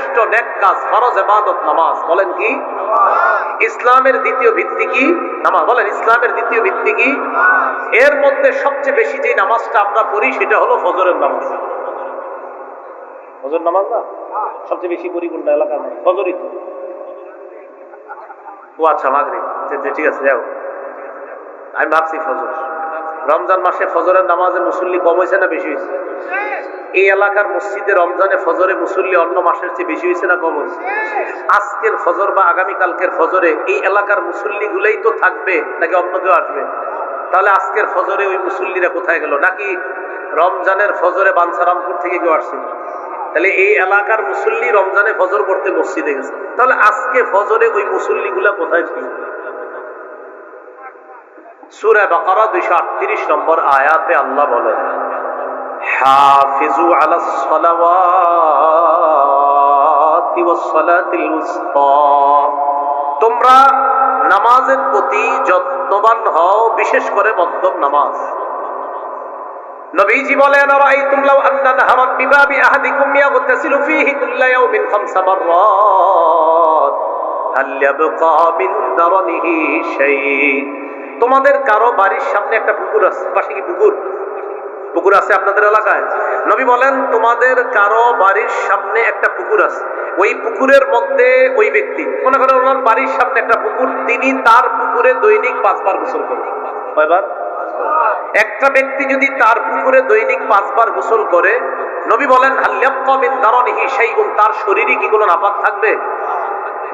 শ্রেষ্ঠ নেক কাজ, ফরজ এবাদত নামাজ। বলেন কি? ইসলামের দ্বিতীয় ভিত্তি কি? নামাজ। বলেন, ইসলামের দ্বিতীয় ভিত্তি কি? এর মধ্যে সবচেয়ে বেশি যে নামাজটা আমরা পড়ি, সেটা হলো ফজরের নামাজ। ফজর নামাজ না? সবচেয়ে বেশি পড়ি কোনটা? এলাকা নাই ফজরই তো। আচ্ছা মাগরিব। যে- যে ঠিক আছে, যাও। আমি ভাবছি ফজর। রমজান মাসে ফজরের নামাজে মুসল্লি কম হয়েছে না বেশি হয়েছে? এই এলাকার মসজিদে রমজানে ফজরে মুসল্লি অন্য মাসের চেয়ে বেশি হয়েছে না কম হয়েছে? আজকের ফজর বা আগামী কালকের ফজরে এই এলাকার মুসল্লি গুলোই তো থাকবে নাকি অন্য কেউ আসবে? তাহলে আজকের ফজরে ওই মুসল্লিরা কোথায় গেল? নাকি রমজানের ফজরে বাঞ্ছারামপুর থেকে কেউ আসছিল তাহলে এই এলাকার মুসল্লি রমজানে ফজর করতে মসজিদে গেছে। তাহলে আজকে ফজরে ওই মুসল্লি গুলা কোথায় ছিল? সুরা বাকারা দুইশো আটত্রিশ নম্বর আয়াতে আল্লাহ বলেন হাফিজু সালাওয়াতি ওয়াস সালাতিল উসতা তোমরা নামাজের প্রতি যত্নবান হও, বিশেষ করে মধ্যম নামাজ। নবীজি বলেন, আরাইতুম লাউ আন্না বিবাবি আহাদিকুম ইয়াগতাসিলু ফীহি কুল্লা ইয়াউমিন খামসা মাররাত। হাল ইয়াবকা মিন তোমাদের কারও বাড়ির সামনে একটা পুকুর আছে, পাশে কি পুকুর? পুকুর আছে আপনাদের এলাকায়? নবী বলেন, তোমাদের কারও বাড়ির সামনে একটা পুকুর আছে। ওই পুকুরের মধ্যে ওই ব্যক্তি। মনে করেন, ওনার বাড়ির সামনে একটা পুকুর, তিনি তার পুকুরে দৈনিক পাঁচবার গোসল করেন। কয়বার? একটা ব্যক্তি যদি তার পুকুরে দৈনিক পাঁচবার গোসল করে, নবী বলেন হাল্লাক্কা মিন দারনিহি শাইউন, তার শরীরে কি কোনো নাপাক থাকবে?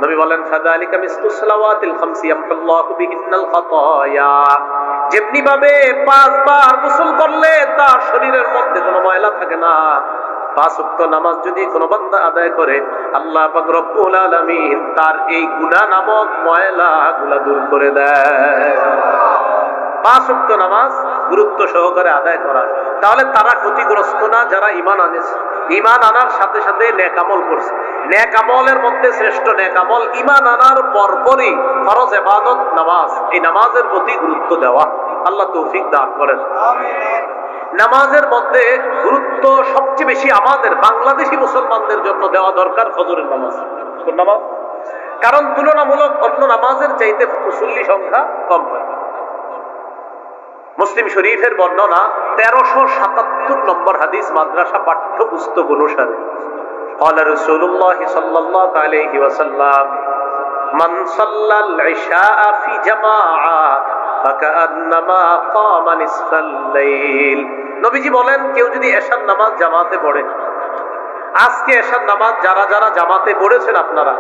নবী বলেন, ফাযালিকা মিসলু সালাওয়াতিল খামসি ইয়ামহুল্লাহু বিহিন্নাল খাতায়া। যেমনি ভাবে পাঁচবার গোসল করলে তার শরীরের মধ্যে কোনো ময়লা থাকে না। পাঁচ ওয়াক্ত নামাজ যদি কোনো বান্দা আদায় করে, আল্লাহ পাক রব্বুল আলামিন তার এই গুনাহ নামক দূর করে দেয়। পাঁচ ওয়াক্ত নামাজ গুরুত্ব সহকারে আদায় করা। তাহলে তারা ক্ষতিগ্রস্ত না, যারা ইমান আনেছে। ইমান আনার সাথে সাথে নেকামল করছে। নেকামলের মধ্যে শ্রেষ্ঠ নেকামল ইমান আনার পরপরই ফরজ এবাদত নামাজ। এই নামাজের প্রতি গুরুত্ব দেওয়া। আল্লাহ তৌফিক দান করেন। নামাজের মধ্যে গুরুত্ব সবচেয়ে বেশি আমাদের, বাংলাদেশি মুসলমানদের জন্য দেওয়া দরকার ফজরের নামাজ। নামাজ? কারণ তুলনামূলক অন্য নামাজের চাইতে মুসল্লি সংখ্যা কম হয়। মুসলিম শরীফের বর্ণনা তেরোশো সাতাত্তর নম্বর হাদিস মাদ্রাসা পাঠ্যপুস্তক অনুসারে। قال رسول الله صلى الله عليه وسلم من صلى العشاء في جماعة فكأنما قام نصف الليل নবীজি বলেন কেউ যদি এশার নামাজ জামাতে পড়ে আজকে এশার নামাজ যারা যারা জামাতে পড়েছেন আপনারা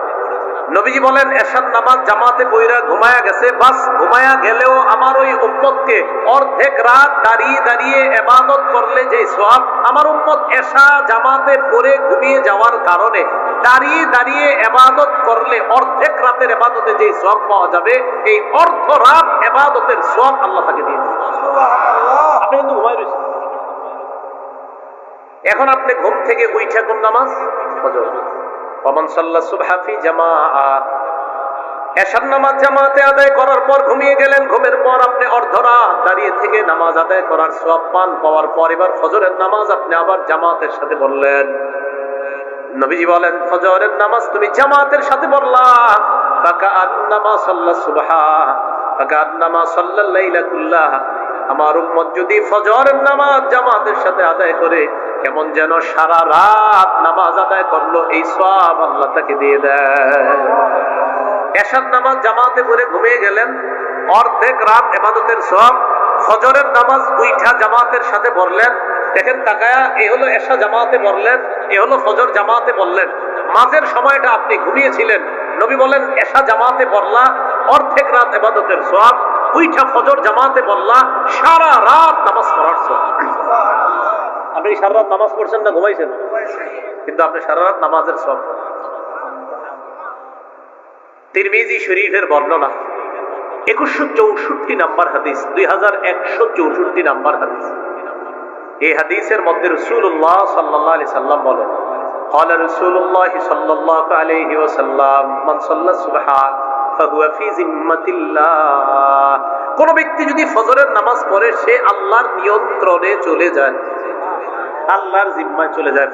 নবীজি বলেন এশার নামাজ জামাতে বইরা ঘুমায়া গেছে বাস ঘুমায়া গেলেও আমার ওই উম্মতকে অর্ধেক রাত দাঁড়িয়ে দাঁড়িয়ে এবাদত করলে যে সব আমার উম্মত এশা জামাতে পড়ে ঘুমিয়ে যাওয়ার কারণে দাঁড়িয়ে দাঁড়িয়ে এবাদত করলে অর্ধেক রাতের এবাদতে যে সব পাওয়া যাবে এই অর্ধ রাত এবাদতের সব আল্লাহ তাকে দিয়ে দিবে। আপনি কিন্তু ঘুমাই রয়েছেন। এখন আপনি ঘুম থেকে উইঠা কোন নামাজ? ফজর। নামাজ তুমি সাথে পড়লা ফাকা আমার উম্মত যদি ফজরের নামাজ জামাতের সাথে আদায় করে কেমন যেন সারা রাত নামাজ আদায় করল, এই সব আল্লাহ তাকে দিয়ে দেয়। এশার নামাজ জামাতে পড়ে ঘুমিয়ে গেলেন, অর্ধেক রাত এবাদতের সব ফজরের নামাজ উইঠা জামাতের সাথে পড়লেন। দেখেন তাকায়া, এ হলো এশা জামাতে পড়লেন, এ হলো ফজর জামাতে পড়লেন। মাঝের সময়টা আপনি ঘুমিয়েছিলেন। নবী বলেন, এশা জামাতে পড়লা, অর্ধেক রাত এবাদতের সব উইঠা ফজর জামাতে পড়লা, সারা রাত নামাজ পড়ার সব আপনি কি সারা রাত নামাজ পড়ছেন না ঘুমাইছেন কিন্তু আপনি সারা রাত নামাজের সব তিরমিজি শরীফের বর্ণনা একুশশো চৌষট্টি নাম্বার হাদিস দুই হাজার একশো চৌষট্টি নাম্বার হাদিস এই হাদিসের মধ্যে রসুল্লাহ সাল্লাহ আলি সাল্লাম বলেন قال رسول الله صلى الله عليه وسلم من صلى الصبح فهو في ذمة الله কোন ব্যক্তি যদি ফজরের নামাজ পড়ে সে আল্লাহর নিয়ন্ত্রণে চলে যায় আল্লাহর জিম্মায় চলে যায়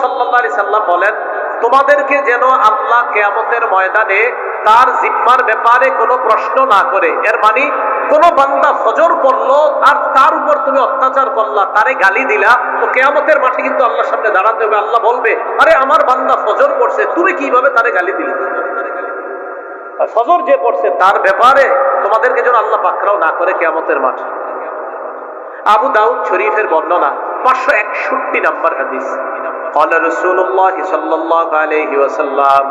সাল্লাল্লাহু আলাইহি সাল্লাম বলেন, তোমাদেরকে যেন আল্লাহ কেয়ামতের ময়দানে তার জিম্মার ব্যাপারে কোনো প্রশ্ন না করে। এর মানে কোন বান্দা ফজর করল আর তার উপর তুমি অত্যাচার করলা, তারে গালি দিলা, তো কেয়ামতের মাঠে কিন্তু আল্লাহর সামনে দাঁড়াতে হবে। আল্লাহ বলবে, আরে, আমার বান্দা ফজর করছে, তুমি কীভাবে তারে গালি দিলে? ফজর যে পড়ছে তার ব্যাপারে তোমাদেরকে যেন আল্লাহ পাকরাও না করে কেয়ামতের মাঠে আবু দাউদ শরীফের বর্ণনা পাঁচশো একষট্টি নাম্বার হাদিস قال رسول الله صلى الله عليه وسلم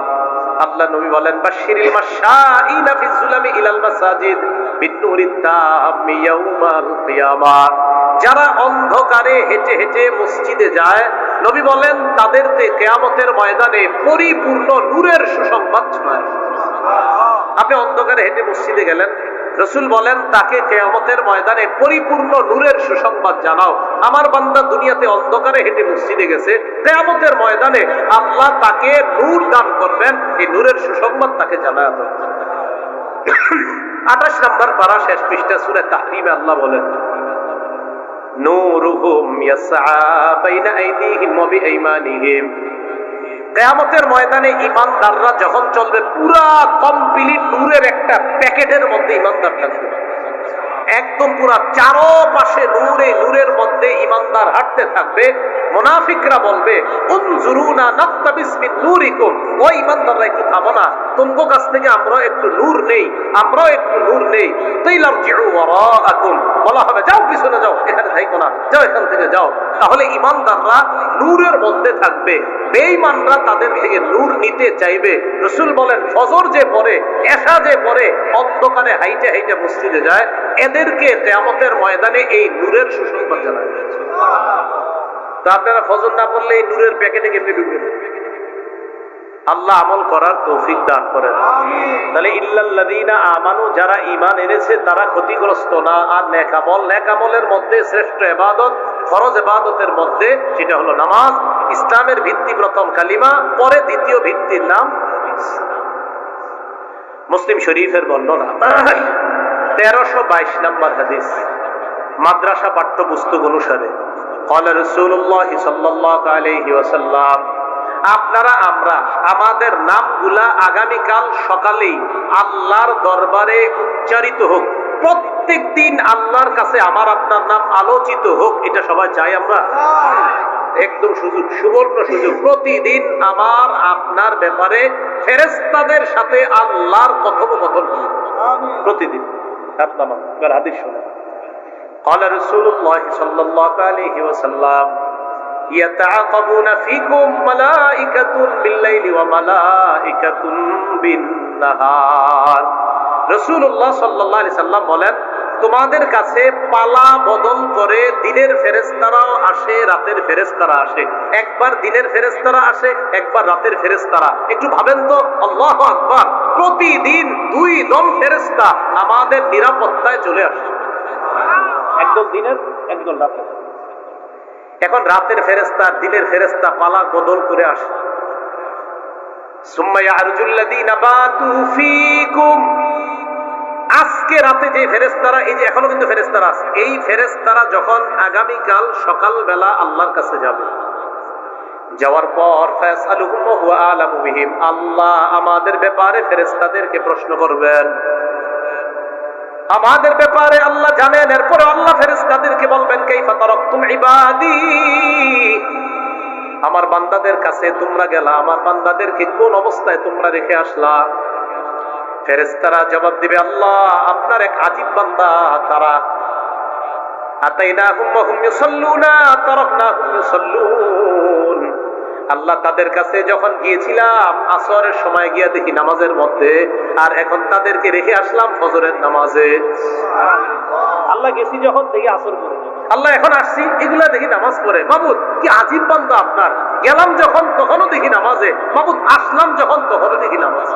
আল্লাহ নবী বলেন বাশিরিল মাশাইনা ফি যুলামি ইলাল মাসাজিদ বিনুরিত তাম্মি ইয়াউমাল কিয়ামা যারা অন্ধকারে হেঁটে হেঁটে মসজিদে যায় নবী বলেন তাদেরকে কিয়ামতের ময়দানে পরিপূর্ণ নূরের সুসংবাদ শোনায় আপনি অন্ধকারে হেঁটে মসজিদে গেলেন। রসুল বলেন, তাকে কেয়ামতের ময়দানে পরিপূর্ণ নূরের সুসংবাদ জানাও। আমার বান্দা দুনিয়াতে অন্ধকারে হেঁটে মসজিদে গেছে। কেয়ামতের ময়দানে আল্লাহ তাকে নূর দান করবেন। এই নূরের সুসংবাদ তাকে জানায় আঠাশ নম্বর পারা শেষ পৃষ্ঠা, সুরে তাহরিমে আল্লাহ বলেন, নূরুহুম ইয়াসআ বাইনা আইদিহিম ওয়া বিআইমানিহিম। কেয়ামতের ময়দানে ইমানদাররা যখন চলবে, পুরা কমপ্লিট নূরের একটা প্যাকেটের মধ্যে ইমানদার থাকবে। একদম পুরা চারো পাশে নূরে, নূরের মধ্যে ইমানদার হাঁটতে থাকবে। মোনাফিকরা বলবে উনজুরুনা নাত্তাবিস মিন নূরিকুম। ও ইমানদাররা একটু থামো না। তোমার কাছ থেকে আমরা একটু নূর নেই, আমরাও একটু নূর নেই। তাইলাম জিউ ওয়ারাআকুম। বলা হবে, যাও, পিছনে যাও, এখানে থাইকো না, যাও এখান থেকে যাও। তাহলে ইমানদাররা নূরের মধ্যে থাকবে। বেঈমানরা তাদের থেকে নূর নিতে চাইবে। রসুল বলেন, ফজর যে পরে এসা যে পরে অন্ধকারে হাইটে হাইটে মসজিদে যায়, এদেরকে কেয়ামতের ময়দানে এই নূরের সুসংবাদ জানায় তা আপনারা ফজর না পড়লে এই নূরের প্যাকেটে কেটে ঢুকবেন? আল্লাহ আমল করার তৌফিক দান করেন তাহলে ইল্লাল্লাযীনা আমানু যারা ঈমান এনেছে তারা ক্ষতিগ্রস্ত না আর নেকামল নেকামলের মধ্যে শ্রেষ্ঠ ইবাদত ফরজ ইবাদতের মধ্যে সেটা হলো নামাজ ইসলামের ভিত্তি প্রথম কালিমা পরে দ্বিতীয় ভিত্তির নাম মুসলিম শরীফের বর্ণনা তেরোশো বাইশ নম্বর হাদিস মাদ্রাসা পাঠ্যপুস্তক অনুসারে قال رسول الله صلى الله عليه وسلم আপনারা আমরা আমাদের নামগুলা আগামীকাল সকালেই আল্লাহর দরবারে উচ্চারিত হোক প্রত্যেক দিন আল্লাহর কাছে আমার আপনার নাম আলোচিত হোক এটা সবাই চাই আমরা একদম সুযোগ সুবর্ণ সুযোগ প্রতিদিন আমার আপনার ব্যাপারে ফেরেস্তাদের সাথে আল্লাহর কথোপকথন হোক। প্রতিদিন হাত নামান এবার হাদিস শোনেন قال رسول الله صلى الله عليه وسلم يتعاقبون فيكم ملائكة بالليل وملائكة بالنهار রসুল্লাহ সাল্লাহ আলি সাল্লাম বলেন তোমাদের কাছে পালা বদল করে দিনের ফেরেস্তারাও আসে রাতের ফেরেস্তারা আসে একবার দিনের ফেরেস্তারা আসে একবার রাতের ফেরেস্তারা একটু ভাবেন তো আল্লাহ আকবার প্রতিদিন দুই দল ফেরেস্তা আমাদের নিরাপত্তায় চলে আসে একদল দিনের একদল রাতের এখন রাতের ফেরেস্তা দিনের ফেরেস্তা পালা বদল করে আসে। আজকে রাতে যে ফেরেস্তারা এই যে এখনও কিন্তু ফেরেস্তারা আছে, এই ফেরেস্তারা যখন আগামীকাল সকালবেলা আল্লাহর কাছে যাবে, যাওয়ার পর আল্লাহ আমাদের ব্যাপারে ফেরেস্তাদেরকে প্রশ্ন করবেন। আমাদের ব্যাপারে আল্লাহ জানেন, এরপরে আল্লাহ ফেরেস্তাদেরকে বলবেন, কাইফা তারাকতুম ইবাদি? আমার বান্দাদের কাছে তোমরা গেলা, আমার বান্দাদেরকে কোন অবস্থায় তোমরা রেখে আসলা? ফেরেস্তারা জবাব দিবে, আল্লাহ, আপনার এক আজীব বান্দা, তারা আতাইনাহুম ওয়া হুম ইউসাল্লুনা, তারাকনাহুম ইউসাল্লুন। আল্লাহ তাদের কাছে যখন গিয়েছিলাম আসরের সময় গিয়া দেখি নামাজের মধ্যে আর এখন তাদেরকে রেখে আসলাম ফজরের নামাজে। আল্লাহ গেছি যখন দেখি আসর করে আল্লাহ এখন আসছি এগুলা দেখি নামাজ পড়ে। মাবুদ কি আজীব বান্ধব আপনার। গেলাম যখন তখনও দেখি নামাজে। মাবুদ আসলাম যখন তখনও দেখি নামাজ।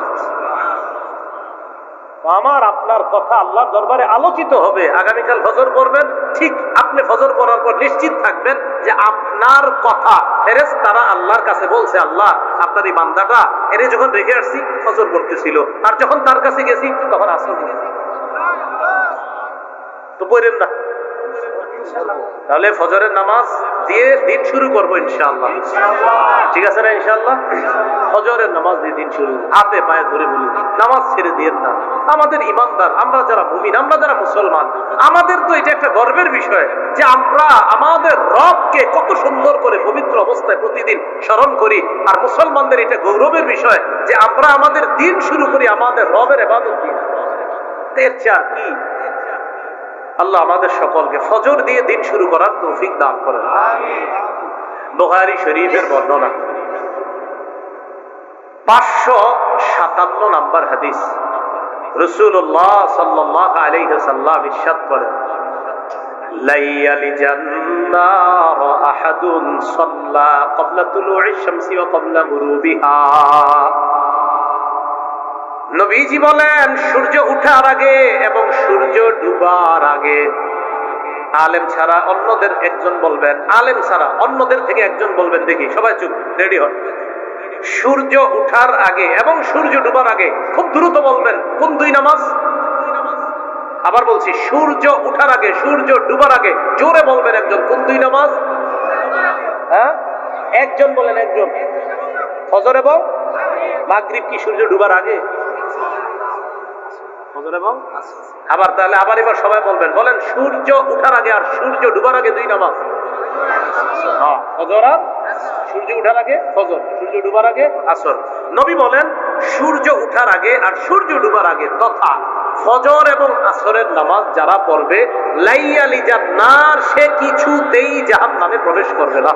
আমার আপনার কথা আল্লাহর দরবারে আলোচিত হবে। আগামীকাল ফজর করবেন ঠিক আপনি ফজর করার পর নিশ্চিত থাকবেন যে আপনার কথা ফেরেস তারা আল্লাহর কাছে বলছে, আল্লাহ, আপনার এই বান্দাটা এনে যখন রেখে আসছি, ফজর করতেছিল। আর যখন তার কাছে গেছি, তখন আসল গেছি। তো বলেন না। তাহলে ফজরের নামাজ দিয়ে দিন শুরু করব ইনশাআল্লাহ। ঠিক আছে না ইনশাআল্লাহ? ফজরের নামাজ দিয়ে দিন শুরু হাতে পায়ে ধরে বলি, নামাজ ছেড়ে দিয়ে না। আমাদের ইমানদার, আমরা যারা মুমিন, আমরা যারা মুসলমান, আমাদের তো এটা একটা গর্বের বিষয় যে আমরা আমাদের রবকে কত সুন্দর করে পবিত্র অবস্থায় প্রতিদিন স্মরণ করি। আর মুসলমানদের এটা গৌরবের বিষয় যে আমরা আমাদের দিন শুরু করি আমাদের রবের এবাদত দিয়ে। এর চেয়ে কি? আল্লাহ আমাদের সকলকে ফজর দিয়ে দিন শুরু করার তৌফিক দান করেন। বোহারি শরীফের বর্ণনা। পাঁচশো সাতান্ন নাম্বার হাদিস। রসুল্লাহ সাল্লাহ আলাইসাল্লাম ইসাদ করেন লাইয়ালি জান্নার আহাদুন সাল্লা ক্বাবলা তুলু'i শামসি ওয়া ক্বাবলা গুরুবিহা। নবীজি বলেন, সূর্য উঠার আগে এবং সূর্য ডুবার আগে। আলেম ছাড়া অন্যদের একজন বলবেন, আলেম ছাড়া অন্যদের থেকে একজন বলবেন, দেখি, সবাই চুপ, রেডি হন। সূর্য উঠার আগে এবং সূর্য ডুবার আগে, খুব দ্রুত বলবেন, কোন দুই নামাজ? আবার বলছি, সূর্য উঠার আগে, সূর্য ডুবার আগে, জোরে বলবেন একজন, কোন দুই নামাজ? হ্যাঁ? একজন বলেন একজন। ফজর এবং মাগরিব কি সূর্য ডুবার আগে? ফজর এবং আবার তাহলে আবার এবার সবাই বলবেন বলেন সূর্য উঠার আগে আর সূর্য ডুবার আগে দুই নামাজ। হ্যাঁ, আর সূর্য উঠার আগে ফজর সূর্য ডুবার আগে আসর। নবী বলেন সূর্য উঠার আগে আর সূর্য ডুবার আগে তথা ফজর এবং আসরের নামাজ যারা পড়বে লাইয়ালি জান্নার সে কিছুতেই জাহান নামে প্রবেশ করবে না।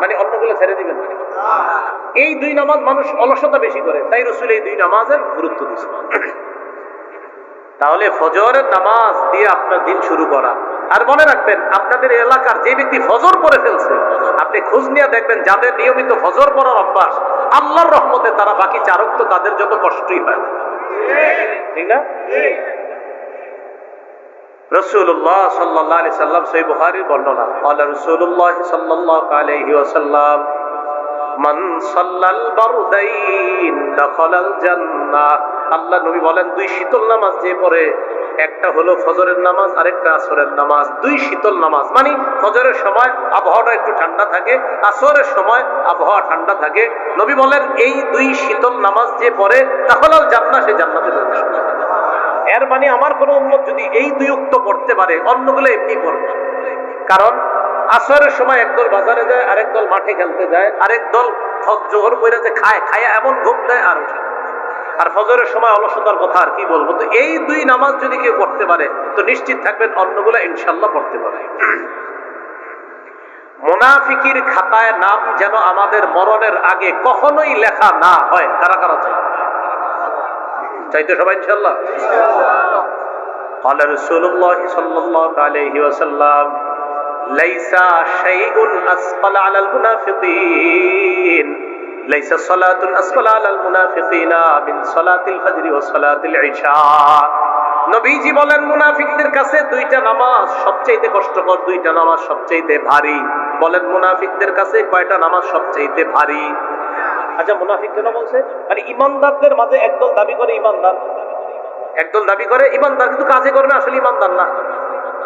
মানে অন্যগুলো ছেড়ে দিবেন এই দুই নামাজ মানুষ অলসতা বেশি করে তাই রসুল এই দুই নামাজের গুরুত্ব দিচ্ছে তাহলে ফজরের নামাজ দিয়ে আপনার দিন শুরু করা। আর মনে রাখবেন, আপনাদের এলাকার যে ব্যক্তি ফজর পরে ফেলছে, আপনি খোঁজ নিয়ে দেখবেন যাদের নিয়মিত ফজর পড়ার অভ্যাস, আল্লাহর রহমতে তারা বাকি চারক তো তাদের জন্য কষ্টই হয়। ঠিক না? রসুল্লাহ সাল্লাহ আলি সাল্লাম সই বুহারির বর্ণনা আল্লাহ রসুল্লাহ সাল্লাহ আলহি ওসাল্লাম মান সাল্লাল বারদাইন দাখালাল জান্নাহ। আল্লাহ নবী বলেন, দুই শীতল নামাজ যে পড়ে, একটা হলো ফজরের নামাজ, আরেকটা আসরের নামাজ। দুই শীতল নামাজ মানে ফজরের সময় আবহাওয়াটা একটু ঠান্ডা থাকে, আসরের সময় আবহাওয়া ঠান্ডা থাকে। নবী বলেন, এই দুই শীতল নামাজ যে পড়ে, দাখালাল জান্নাহ, সে জান্নাতে এর মানে আমার কোন উন্মত যদি এই দুই উক্ত পড়তে পারে, অন্যগুলো এমনি পড়বে। কারণ আসরের সময় একদল বাজারে যায় আরেক দল মাঠে খেলতে যায় আরেক দল জোহর করে যে খায় খায় এমন ঘুম দেয় আর উঠে আর ফজরের সময় অলসতার কথা আর কি বলবো তো এই দুই নামাজ যদি কেউ পড়তে পারে তো নিশ্চিত থাকবেন অন্যগুলো ইনশাল্লাহ পড়তে পারে মোনাফিকির খাতায় নাম যেন আমাদের মরণের আগে কখনোই লেখা না হয় কারা কারা চাই চাইতে সবাই ইনশাল্লাহ قال رسول الله صلى الله عليه وسلم লাইসা নবীজি বলেন, মুনাফিকদের কাছে দুইটা নামাজ সবচাইতে কষ্টকর, দুইটা নামাজ ভারী। বলেন, মুনাফিকদের কাছে কয়টা নামাজ ভারী? আচ্ছা মুনাফিক কেন বলছে? মানে ইমানদারদের মাঝে একদল দাবি করে ইমানদার। একদল দাবি করে ইমানদার, কিন্তু কাজে করে না, আসলে ইমানদার না।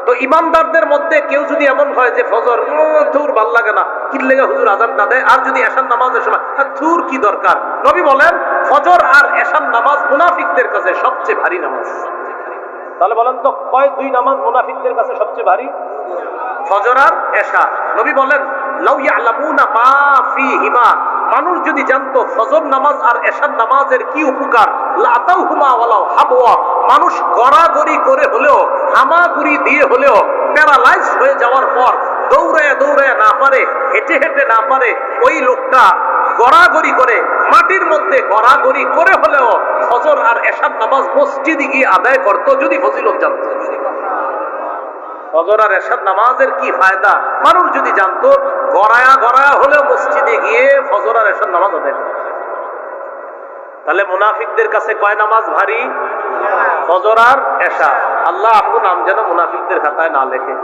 তো ইমানদারদের মধ্যে কেউ যদি এমন হয় যে ফজর থুর ভালো লাগে না কিল্লেগা হুজুর আজান না দেয়? আর যদি এশান নামাজের সময় হ্যাঁ, থুর কি দরকার? নবী বলেন ফজর আর এশান নামাজ মুনাফিকদের কাছে সবচেয়ে ভারী নামাজ। তাহলে বলেন তো কয় দুই নামাজ মুনাফিকদের কাছে সবচেয়ে ভারী? ফজর আর এশা নবী বলেন লাউ ইয়ালামুনা মা ফীহিমা। মানুষ যদি জানতো ফজর নামাজ আর এশার নামাজের কি উপকার লাতাউহুমা ওয়ালাউ হাবওয়া। মানুষ গড়াগড়ি করে হলেও, হামাগুড়ি দিয়ে হলেও প্যারালাইজ হয়ে যাওয়ার পর দৌড়ায় দৌড়ায় না পারে, হেঁটে হেঁটে না পারে, ওই লোকটা গড়াগড়ি করে, মাটির মধ্যে গড়াগড়ি করে হলেও ফজর আর এশার নামাজ মসজিদে গিয়ে আদায় করতো যদি ফজিলত জানতো। ফজর আর এশার নামাজের কি ফায়দা? মানুষ যদি জানতো, গড়ায়া গড়ায়া হলেও মসজিদে গিয়ে ফজর আর এশার নামাজ আদায় করতো। তাহলে মুনাফিকদের কাছে কয় নামাজ ভারী? ফজর আর এশা। আল্লাহ আমগো নাম যেন মুনাফিকদের খাতায় না লেখে।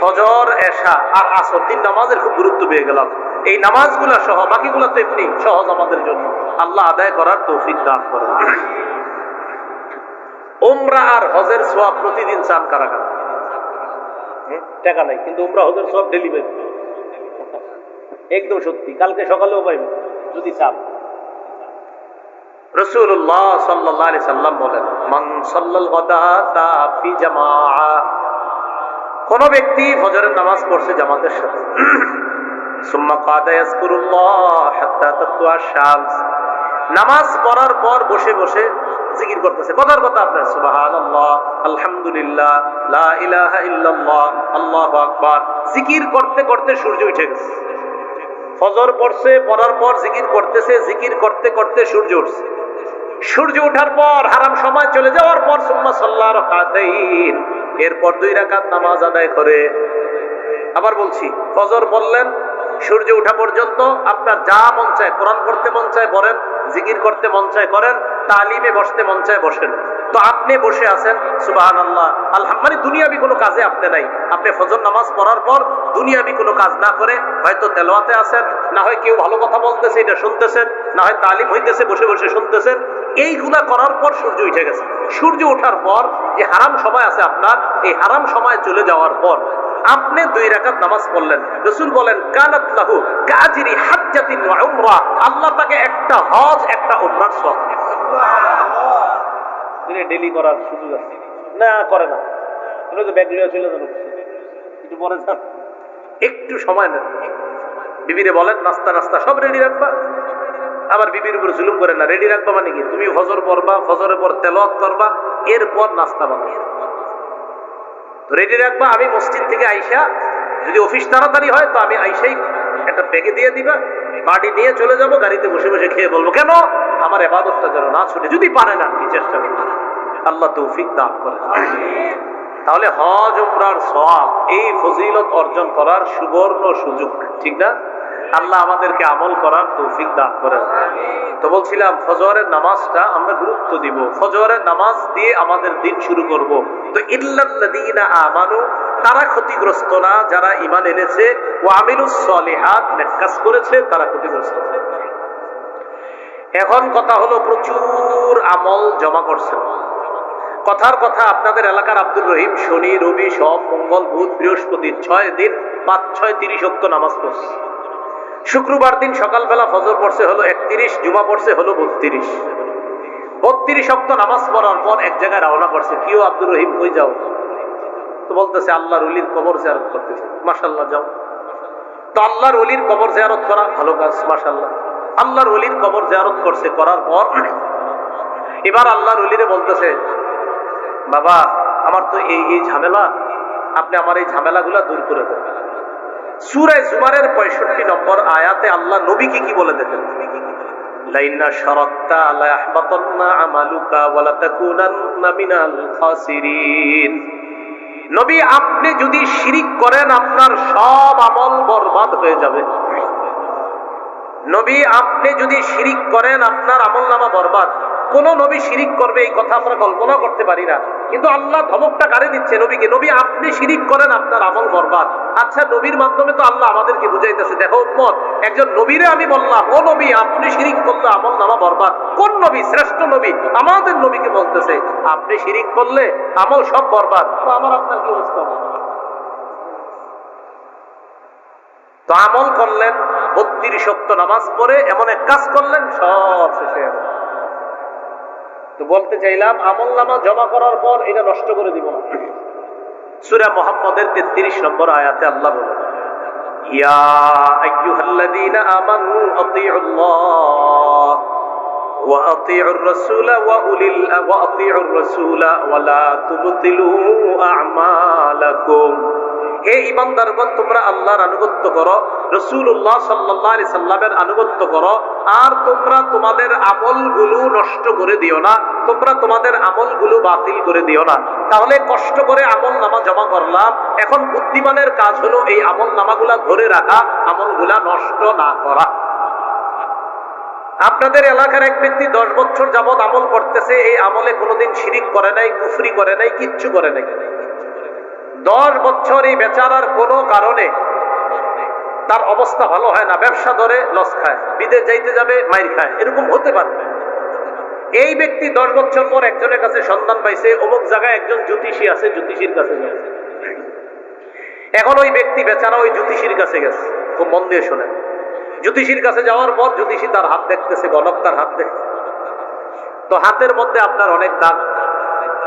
ফজর, এশা আর আসর তিন নামাজের খুব গুরুত্ব পেয়ে গেলাম। এই নামাজগুলা সহ তো এমনি সহজ আমাদের জন্য। আল্লাহ আদায় করার তৌফিক দান করেন। আর হজের সোয়াব প্রতিদিন চান কারা কারা? টাকা নাই, কিন্তু হজের একদম সত্যি, কালকে সকালেও পাইবে, যদি চাপ রসুল্লাহ সাল্লাহ সাল্লাম বলেন, মান সাল্লাল গদাতা ফি জামাআ। কোন ব্যক্তি ফজরের নামাজ পড়ছে জামাতের সাথে। নামাজ পড়ার পর বসে বসে জিকির করতেছে। কথার কথা আপনার, সুবহানাল্লাহ, আলহামদুলিল্লাহ আল্লাহু আকবার। জিকির করতে করতে সূর্য উঠে গেছে। ফজর পড়ছে, পড়ার পর জিকির করতেছে, জিকির করতে করতে সূর্য উঠছে। সূর্য ওঠার পর, হারাম সময় চলে যাওয়ার পর, সুম্মা সাল্লাহ এরপর দুই রাকাত নামাজ আদায় করে। আবার বলছি, ফজর বললেন সূর্য ওঠা পর্যন্ত আপনার যা মন চায়, কোরআন পড়তে মন চায় পড়েন, জিকির করতে মন চায় করেন, তালিমে বসতে মন চায় বসেন। তো আপনি বসে আছেন সুবাহান আল্লাহ আলহাম মানে দুনিয়াবি কোনো কাজে আপনি নাই। আপনি ফজর নামাজ পড়ার পর দুনিয়াবি কোনো কাজ না করে হয়তো তেলোয়াতে আছেন, না হয় কেউ ভালো কথা বলতেছে, এটা শুনতেছেন, না হয় তালিম হইতেছে, বসে বসে শুনতেছেন এইগুলা করার পর সূর্য উঠে গেছে। সূর্য ওঠার পর যে হারাম সময় আছে আপনার, এই হারাম সময় চলে যাওয়ার পর আপনি দুই রাকাত নামাজ পড়লেন। রসুল বলেন, কানাত লাহু কাজিরি হাজ্জাতিন ওয়া উমরা। আল্লাহ তাকে একটা হজ, একটা উমরার সব দিনে ডেলি করার সুযোগ আছে। না, করে না। এগুলো তো ব্যাগ লিয়ে চলে একটু পরে যান। একটু সময় নেন। বিবিরে বলেন, নাস্তা নাস্তা সব রেডি রাখবা? আবার বিবির উপর জুলুম করে না। রেডি রাখবা মানে কি? তুমি ফজর পড়বা ফজরের পর তেলত করবা, এরপর নাস্তা বানাবা। রেডি রাখবা, আমি মসজিদ থেকে আইসা, যদি অফিস তাড়াতাড়ি হয়, তো আমি আইসাই একটা ব্যাগে দিয়ে দিবা বাড়ি নিয়ে চলে যাব, গাড়িতে বসে বসে খেয়ে বলব, কেন? আমার এবাদতটা যেন না ছুটে। যদি পারে না কি চেষ্টা করবে। আল্লাহ তৌফিক দান করে তাহলে হজ, উমরার সওয়াব, এই ফজিলত অর্জন করার সুবর্ণ সুযোগ, ঠিক না? আল্লাহ আমাদেরকে আমল করার তৌফিক দান করেন। তো বলছিলাম, ফজরের নামাজটা আমরা গুরুত্ব দিব। ফজরের নামাজ দিয়ে আমাদের দিন শুরু করব। তো ইল্লাল্লাযীনা আমানু, তারা ক্ষতিগ্রস্ত না, যারা ঈমান এনেছে ও আমিলুস সলিহাত, নেক কাজ করেছে, তারা ক্ষতিগ্রস্ত এখন কথা হলো, প্রচুর আমল জমা করছেন কথার কথা আপনাদের এলাকার আব্দুর রহিম, শনি, রবি সব মঙ্গল, বুধ, বৃহস্পতি, ছয় দিন, পাঁচ, ছয়, তিরিশ অক্ত নামাজ পড়ছে। শুক্রবার দিন সকালবেলা ফজর পড়ছে হলো একত্রিশ, জুমা পড়ছে হলো বত্রিশ। বত্রিশ অক্ত নামাজ পড়ার পর এক জায়গায় রওনা করছে। কিও আব্দুর রহিম, কই যাও? তো বলতেছে, আল্লাহর অলির কবর জিয়ারত করতেছে। মাসাল্লাহ যাও। তো আল্লাহর অলির কবর জিয়ারত করা ভালো কাজ মাসাল্লাহ আল্লাহর অলির কবর জিয়ারত করছে, করার পর এবার আল্লাহর অলিরে বলতেছে, বাবা, আমার তো এই এই ঝামেলা, আপনি আমার এই ঝামেলাগুলা দূর করে দেন। সুরায় জুমারের পঁয়ষট্টি নম্বর আয়াতে আল্লাহ নবীকে কি বলে খাসিরিন। নবী, আপনি যদি শিরিক করেন, আপনার সব আমল বরবাদ হয়ে যাবে। নবী, আপনি যদি শিরিক করেন, আপনার আমল নামা বরবাদ। কোন নবী শিরিক করবে, এই কথা আমরা কল্পনা করতে পারি না। কিন্তু আল্লাহ ধমকটা কারে দিচ্ছে নবীকে? নবী, আপনি শিরিক করেন, আপনার আমল বরবাদ। আচ্ছা নবীর মাধ্যমে তো আল্লাহ আমাদেরকে বুঝাইতেছে। দেখো উম্মত, একজন নবীরে আমি বললাম, ও নবী, আপনি শিরিক করলে আমল নামা বরবাদ। কোন নবী? শ্রেষ্ঠ নবী। আমাদের নবীকে বলতেছে, আপনি শিরিক করলে আমল সব বরবাদ। তো আমার আপনার কি অবস্থা? তো আমল করলেন, বত্রিশ সপ্ত নামাজ পড়ে এমন এক কাজ করলেন, সব শেষে তো বলতে চাইলাম, আমল নামা জমা করার পর এটা নষ্ট করে দিব না। সুরা মোহাম্মদের তেত্রিশ নম্বর আয়াতে আল্লাহ বলেন, ইয়া আইয়ুহাল্লাযীনা আমানু আতিউল্লাহ ওয়া আতিউর রাসূলা ওয়া উলিল, ওয়া আতিউর রাসূলা হে ইমানদারগণ, তোমরা আল্লাহর আনুগত্য করো রসুল্লাহ সাল্লাহ সাল্লামের আনুগত্য করো, আর তোমরা তোমাদের আমলগুলো নষ্ট করে দিও না, তোমরা তোমাদের আমলগুলো বাতিল করে দিও না। তাহলে কষ্ট করে আমল নামা জমা করলাম, এখন বুদ্ধিমানের কাজ হলো এই আমল নামাগুলা ধরে রাখা, আমলগুলা নষ্ট না করা। আপনাদের এলাকার এক ব্যক্তি দশ বছর যাবৎ আমল করতেছে, এই আমলে কোনোদিন শিরিক করে নাই, কুফরি করে নাই, কিচ্ছু করে নাই। দশ বছর এই বেচারার কোনো কারণে তার অবস্থা ভালো হয় না, ব্যবসা ধরে লস খায়, বিদেশ যাইতে যাবে, মাইর খায়, এরকম হতে পারে। এই ব্যক্তি দশ বছর পর একজনের কাছে সন্ধান পাইছে, অমুক জায়গায় একজন জ্যোতিষী আছে, জ্যোতিষীর কাছে এখন ওই ব্যক্তি বেচারা ওই জ্যোতিষীর কাছে গেছে, খুব মন দিয়ে শোনেন। জ্যোতিষীর কাছে যাওয়ার পর জ্যোতিষী তার হাত দেখতেছে, গণক তার হাত দেখতেছে। তো হাতের মধ্যে আপনার অনেক দাগ।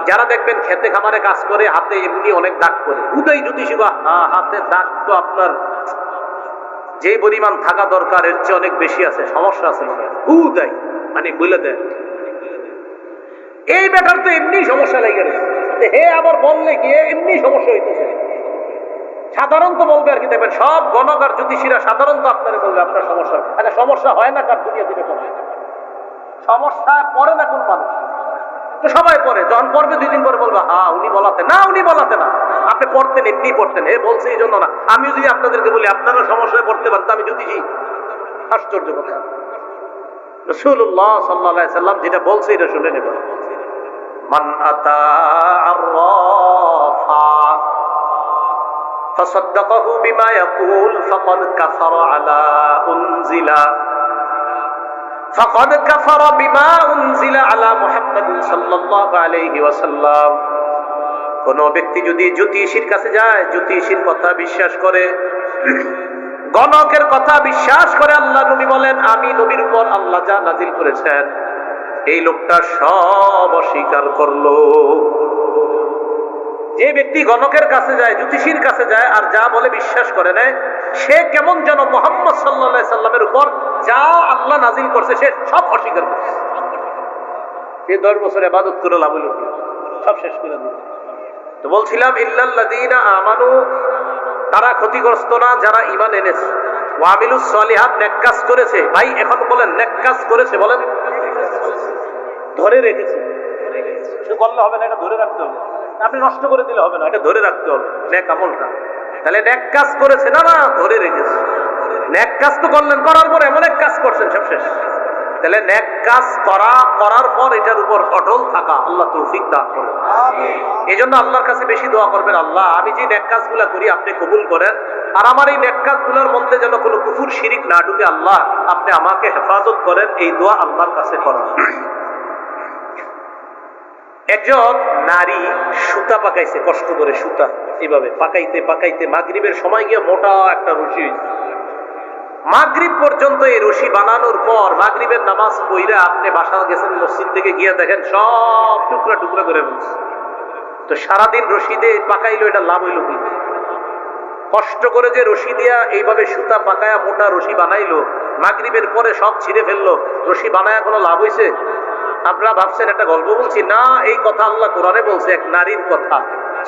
যারা দেখবেন খেতে খামারে কাজ করে, হাতে এমনি অনেক দাগ করে উদয় জ্যোতিষী বা হাতে দাগ তো আপনার যে পরিমাণ থাকা দরকার, এর চেয়ে অনেক বেশি আছে, সমস্যা আছে উদয় মানে বলে দেয়। এই ব্যাটার তো এমনি সমস্যা লেগে গেছে হে আবার বললে কি এমনি সমস্যা হইতেছে। সাধারণত বলবে আর কি, দেখবেন সব গণক আর জ্যোতিষীরা সাধারণত আপনারা বলবে, আপনার সমস্যা আচ্ছা সমস্যা হয় না কার দুনিয়া থেকে সমস্যা পড়ে না কোন মানুষ তো সবাই পড়ে যখন পড়বে দুই দিন পরে বলবে হা উনি বলাতে না উনি বলাতে না আপনি পড়তেন এমনি পড়তেন হে বলছে এই জন্য না আমি যদি আপনাদেরকে বলি আপনারা সমস্যায় পড়তে পারেন তো আমি জ্যোতিষী আশ্চর্য কথা রসুল্লাহ সাল্লাহ সাল্লাম যেটা বলছে এটা শুনে নেবেন মান আতা আর্রাফা فصدقه بما يقول فقد كفر على أنزل فقد كفر بما أنزل على محمد صلى الله عليه وسلم কোন ব্যক্তি যদি জ্যোতিষীর কাছে যায় জ্যোতিষীর কথা বিশ্বাস করে গণকের কথা বিশ্বাস করে আল্লাহ নবী বলেন আমি নবীর উপর আল্লাহ যা নাজিল করেছেন এই লোকটা সব অস্বীকার করলো যে ব্যক্তি গণকের কাছে যায় জ্যোতিষীর কাছে যায় আর যা বলে বিশ্বাস করে নেয় সে কেমন যেন মোহাম্মদ সাল্লা সাল্লামের উপর যা আল্লাহ নাজিল করছে, সে সব অস্বীকার করছে। সে দশ বছর আবাদত করে লাভ হইল সব শেষ করে দিল। তো বলছিলাম, ইল্লাল্লাযীনা আমানু তারা ক্ষতিগ্রস্ত না, যারা ঈমান এনেছে। করেছে। ভাই, এখন বলেন করেছে বলেন ধরে রেখেছে। সে হবে না, এটা ধরে রাখতে হবে। আপনি নষ্ট করে দিলে হবে না, এটা ধরে রাখতে হবে। নেক আমলটা। তাহলে নেক কাজ করেছে না না, ধরে রেখেছে। নেক কাজ তো করলেন করার পর এমন এক কাজ করছেন সব শেষ। তাহলে নেক কাজ করা করার পর এটার উপর অটল থাকা আল্লাহ তৌফিক দান করেন। এই জন্য আল্লাহর কাছে বেশি দোয়া করবেন আল্লাহ আমি যে নেক কাজগুলা করি আপনি কবুল করেন আর আমার এই নেক কাজগুলোর মধ্যে যেন কোনো কুকুর শিরিক না ঢুকে আল্লাহ আপনি আমাকে হেফাজত করেন এই দোয়া আল্লাহর কাছে করেন। একজন নারী সুতা পাকাইছে কষ্ট করে সুতা এইভাবে পাকাইতে পাকাইতে মাগরিবের সময় গিয়ে মোটা একটা রুচি হইছে। মাগরিব পর্যন্ত এই রশি বানানোর পর মাগরিবের নামাজ পইরা আপনি বাসা গেছেন, মসজিদ থেকে গিয়ে দেখেন সব টুকরা টুকরা করে ফেলছে তো সারাদিন রশি দিয়ে পাকাইলো, এটা লাভ হইল কি? কষ্ট করে যে রশি দিয়া এইভাবে সুতা পাকায়া মোটা রশি বানাইলো, মাগরিবের পরে সব ছিঁড়ে ফেলল, রশি বানায়া কোনো লাভ হইছে? আপনারা ভাবছেন একটা গল্প বলছি? না, এই কথা আল্লাহ কোরআনে বলছে, এক নারীর কথা।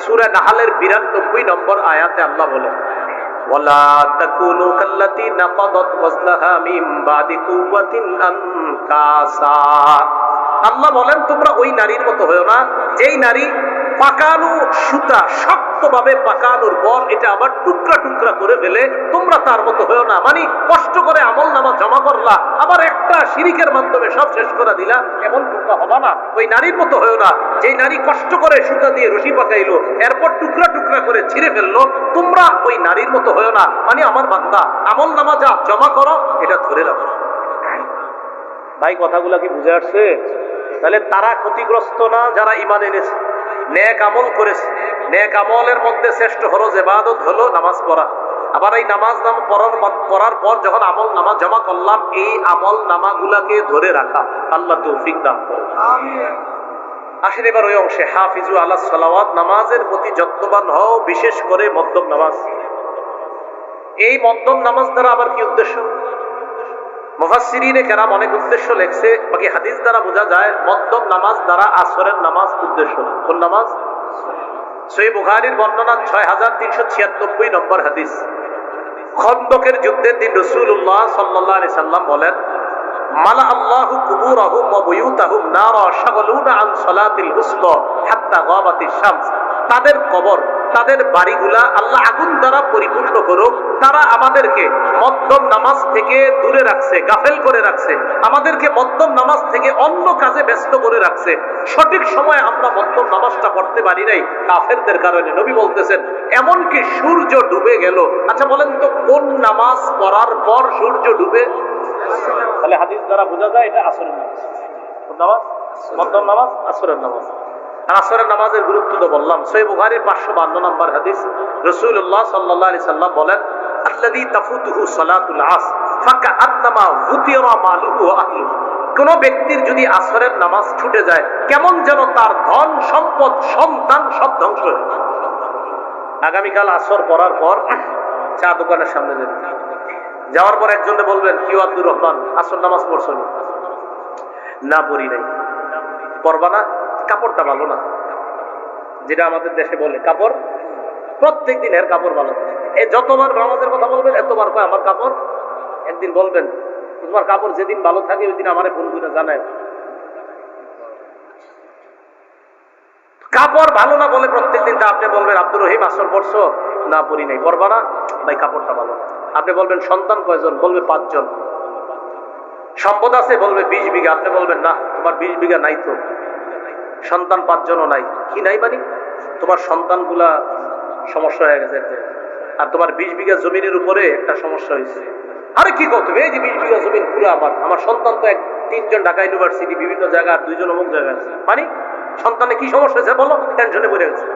সুরা নাহালের বিরানব্বই নম্বর আয়াতে আল্লাহ বলে ولا تكونوا كالتي نقضت غزلها من بعد قوة أنكاسا আল্লাহ বলেন তোমরা ওই নারীর মতো হয়েও না যেই নারী পাকানো সুতা শক্তভাবে পাকানোর পর এটা আবার টুকরা টুকরা করে ফেলে, তোমরা তার মতো হয়েও না। মানে কষ্ট করে আমল নামা জমা করলা, আবার একটা শিরিকের মাধ্যমে সব শেষ করে দিলা, এমন তোমরা হবা না। ওই নারীর মতো হয়েও না। যেই নারী কষ্ট করে সুতা দিয়ে রশি পাকাইলো, এরপর টুকরা টুকরা করে ছিঁড়ে ফেলল, তোমরা ওই নারীর মতো হয়েও না। মানে আমার বান্দা, আমল নামা যা জমা করো, এটা ধরে রাখো। ভাই, কথাগুলা কি বুঝে আসছে? তাহলে তারা ক্ষতিগ্রস্ত না যারা ইমান এনেছে? আমল করেছে। আমলের মধ্যে শ্রেষ্ঠ হলো নামাজ পড়া। আবার এই নামাজ নাম পড়ার মত- পড়ার পর যখন আমল নামা জমা করলাম এই আমল নামাগুলাকে ধরে রাখা আল্লাহ তৌফিক দান করে আসেন এবার ওই অংশে হাফিজু আল্লাহ সালাওয়াত নামাজের প্রতি যত্নবান হও বিশেষ করে মদ্যম নামাজ। এই মদ্যম নামাজ দ্বারা আবার কি উদ্দেশ্য? কেরাম অনেক উদ্দেশ্য লেখছে। বাকি হাদিস দ্বারা বোঝা যায় মদ্যম নামাজ দ্বারা আসরের নামাজ উদ্দেশ্য কোন নামাজ? বুখারির বর্ণনা ছয় হাজার তিনশো ছিয়ানব্বই নম্বর হাদিস। খন্দকের যুদ্ধের দিন রসুল্লাহ সাল্লাহ আলি সাল্লাম বলেন, মালা আল্লাহু কুবুরাহুম ওয়া বুয়ুতাহুম নারা শাগলুনা আন সালাতিল হাত্তা গাবাতিশ শামস। তাদের কবর, তাদের বাড়িগুলা আল্লাহ আগুন দ্বারা পরিপূর্ণ করুক তারা আমাদেরকে মধ্যম নামাজ থেকে দূরে রাখছে, গাফেল করে রাখছে। আমাদেরকে মধ্যম নামাজ থেকে অন্য কাজে ব্যস্ত করে রাখছে। সঠিক সময় আমরা মধ্যম নামাজটা পড়তে পারি নাই কাফেরদের কারণে। নবী বলতেছেন, এমনকি সূর্য ডুবে গেল। আচ্ছা বলেন তো, কোন নামাজ পড়ার পর সূর্য ডুবে? তাহলে হাদিস দ্বারা বোঝা যায় এটা আসরের নামাজ। নামাজ? মধ্যম নামাজ, আসরের নামাজ। আসরের নামাজের গুরুত্ব তো বললাম। সই বুখারির পাঁচশো বান্ন নম্বর হাদিস। রসুল্লাহ সাল্লাহ আলি সাল্লাম বলেন কোন ব্যক্তির যদি আসরের নামাজ ছুটে যায়, কেমন যেন তার ধন সম্পদ সন্তান সব ধ্বংস হয়ে আগামীকাল আসর পড়ার পর চা দোকানের সামনে যাবেন যাওয়ার পর একজনে বলবেন কিউ আব্দুর রহমান, আসর নামাজ পড়ছো না, পড়ি নাই। পড়বা না? কাপড়টা ভালো না। যেটা আমাদের দেশে বলে কাপড়, প্রত্যেক দিন এর কাপড় ভালো। এ যতবার নামাজের কথা বলবেন, এতবার কয় আমার কাপড়? একদিন বলবেন, তোমার কাপড় যেদিন ভালো থাকে ওই দিন আমারে ফোন করে জানায়। কাপড় ভালো না বলে প্রত্যেকদিন তা আপনি বলবেন, আব্দুর রহিম, আসর পড়ছো? না, পড়ি নাই। পড়বা না? ভাই, কাপড়টা ভালো। আপনি বলবেন, সন্তান কয়জন? বলবে, পাঁচজন। সম্পদ আছে? বলবে, বিশ বিঘা। আপনি বলবেন, না, তোমার বিশ বিঘা নাই তো। সন্তান পাঁচজনও নাই। কি নাই মানে? তোমার সন্তানগুলা সমস্যা হয়ে গেছে। আর তোমার বিশ বিঘা জমিনের উপরে একটা সমস্যা হয়েছে। আরে কি কর তুমি? এই যে বিশ বিঘা জমিন পুরো আমার। আমার সন্তান তো এক, তিনজন ঢাকা ইউনিভার্সিটি, বিভিন্ন জায়গা আর দুইজন অমুক জায়গায় আছে মানে সন্তানে কি সমস্যা হয়েছে বলো? টেনশনে পড়ে গেছে।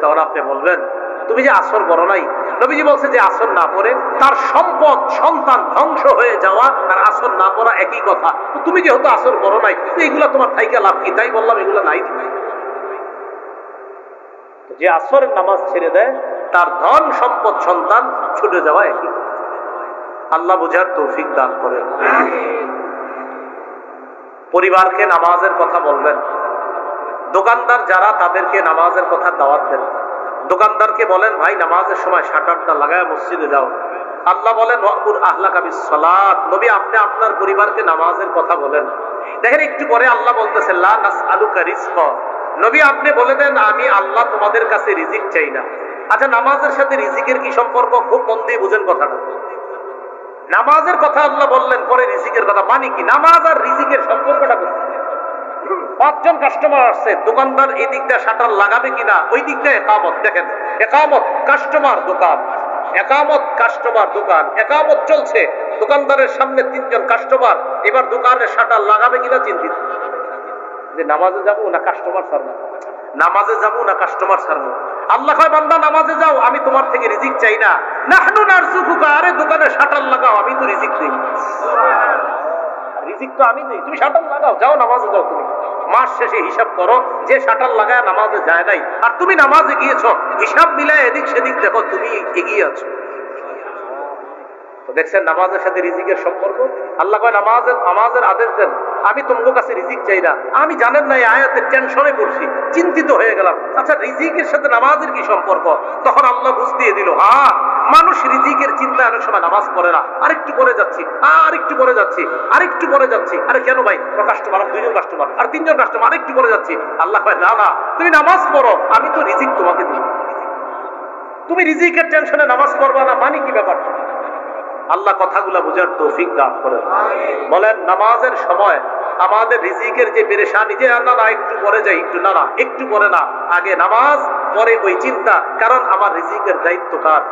তখন আপনি বলবেন, তুমি যে আসর বড় নাই নবীজি বলছে যে আসর না পড়ে তার সম্পদ, সন্তান ধ্বংস হয়ে যাওয়া আর আসর না পড়া একই কথা। তুমি যেহেতু আসর করো নাই, তো এগুলা তোমার থাইকা লাভ কি? তাই বললাম, এগুলো নাই। যে আসরের নামাজ ছেড়ে দেয়, তার ধন, সম্পদ, সন্তান ছুটে যাওয়া একই আল্লাহ বুঝার তৌফিক দান করেন। পরিবারকে নামাজের কথা বলবেন। দোকানদার যারা, তাদেরকে নামাজের কথা দাওয়াত দেন। দোকানদারকে বলেন, ভাই, নামাজের সময় শাটারটা লাগায় মসজিদে যাও। আল্লাহ বলেন, ওয়াকুর আহলা কাবি সালাত নবী, আপনি আপনার পরিবারকে নামাজের কথা বলেন। দেখেন, একটু পরে আল্লাহ বলতেছে লা নাসআলুকা রিজক। নবী, আপনি বলে দেন, আমি আল্লাহ তোমাদের কাছে রিজিক চাই না। আচ্ছা নামাজের সাথে রিজিকের কি সম্পর্ক? খুব মন দিয়ে বুঝেন কথাটা। নামাজের কথা আল্লাহ বললেন, পরে রিজিকের কথা। মানে কি? নামাজ আর রিজিকের সম্পর্কটা কোথায়? পাঁচজন কাস্টমার আসছে, দোকানদার এই দিকটা শাটার লাগাবে কিনা, ওই দিকটা একামত, দেখেন, একামত কাস্টমার দোকান, একামত কাস্টমার দোকান, একামত চলছে, দোকানদারের সামনে তিনজন কাস্টমার এবার দোকানের শাটার লাগাবে কিনা চিন্তিত। যে নামাজে যাব না কাস্টমার ছাড়বো নামাজে যাব না কাস্টমার ছাড়বো আল্লাহ কয়, বান্দা, নামাজে যাও, আমি তোমার থেকে রিজিক চাই না। নাহনু আরে দোকানে শাটার লাগাও, আমি তো রিজিক দেই রিজিক তো আমি দেই তুমি শাটার লাগাও, যাও নামাজে যাও তুমি। মাস শেষে হিসাব করো, যে শাটার লাগায় নামাজে যায় নাই। আর তুমি নামাজে গিয়েছো, হিসাব মিলায় এদিক সেদিক দেখো, তুমি এগিয়ে আছো। দেখছেন, নামাজের সাথে রিজিকের সম্পর্ক? আল্লাহ কয়, নামাজের নামাজের আদেশ দেন। আমি তোমার কাছে রিজিক চাই না। আমি জানেন না আয়াতের টেনশনে পড়ছি। চিন্তিত হয়ে গেলাম। আচ্ছা রিজিকের সাথে নামাজের কি সম্পর্ক? তখন আল্লাহ বুঝ দিয়ে দিল হ্যাঁ মানুষ রিজিকের চিন্তা অনেক সময় নামাজ পড়ে না। আরেকটু পরে যাচ্ছি, আরেকটু পরে যাচ্ছি, আরেকটু পরে যাচ্ছি। আরে কেন ভাই? কাস্টমার দুইজন কাস্টমার আর তিনজন কাস্টমার আরেকটু পরে যাচ্ছি। আল্লাহ কয়, না না, তুমি নামাজ পড়ো, আমি তো রিজিক তোমাকে দিই তুমি রিজিকের টেনশনে নামাজ পড়বা না মানে কি ব্যাপারটা আল্লাহ কথাগুলা বোঝার তৌফিক দান করেন। বলেন, নামাজের সময় আমাদের রিজিকের যে পেরেশানি, যে না না, একটু পরে যাই, একটু, না না, একটু পরে না। আগে নামাজ, পরে ওই চিন্তা, কারণ আমার রিজিকের দায়িত্ব কার?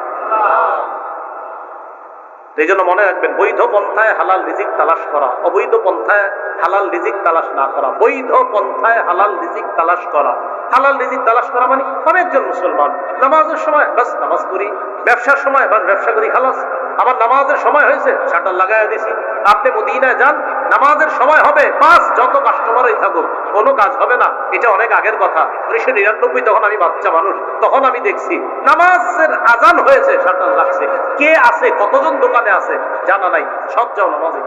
এই জন্য মনে রাখবেন, বৈধ পন্থায় হালাল রিজিক তালাশ করা, অবৈধ পন্থায় হালাল রিজিক তালাশ না করা, বৈধ পন্থায় হালাল রিজিক তালাশ করা। হালাল রিজিক তালাশ করা মানে অনেকজন মুসলমান। নামাজের সময় বাস নামাজ করি, ব্যবসার সময় বাস ব্যবসা করি, খালাস আমার নামাজের সময় হয়েছে শাটার লাগাই দিছি। আপনি মদিনায় যান, নামাজের সময় হবে, বাস, যত কাস্টমারই থাকুক, কোনো কাজ হবে না। এটা অনেক আগের কথা। উনিশশো নিরানব্বই তখন আমি বাচ্চা মানুষ, তখন আমি দেখছি, নামাজের আজান হয়েছে শাটার লাগছে। কে আছে, কতজন দোকানে আছে, জানা নাই, সব যাও নামাজে।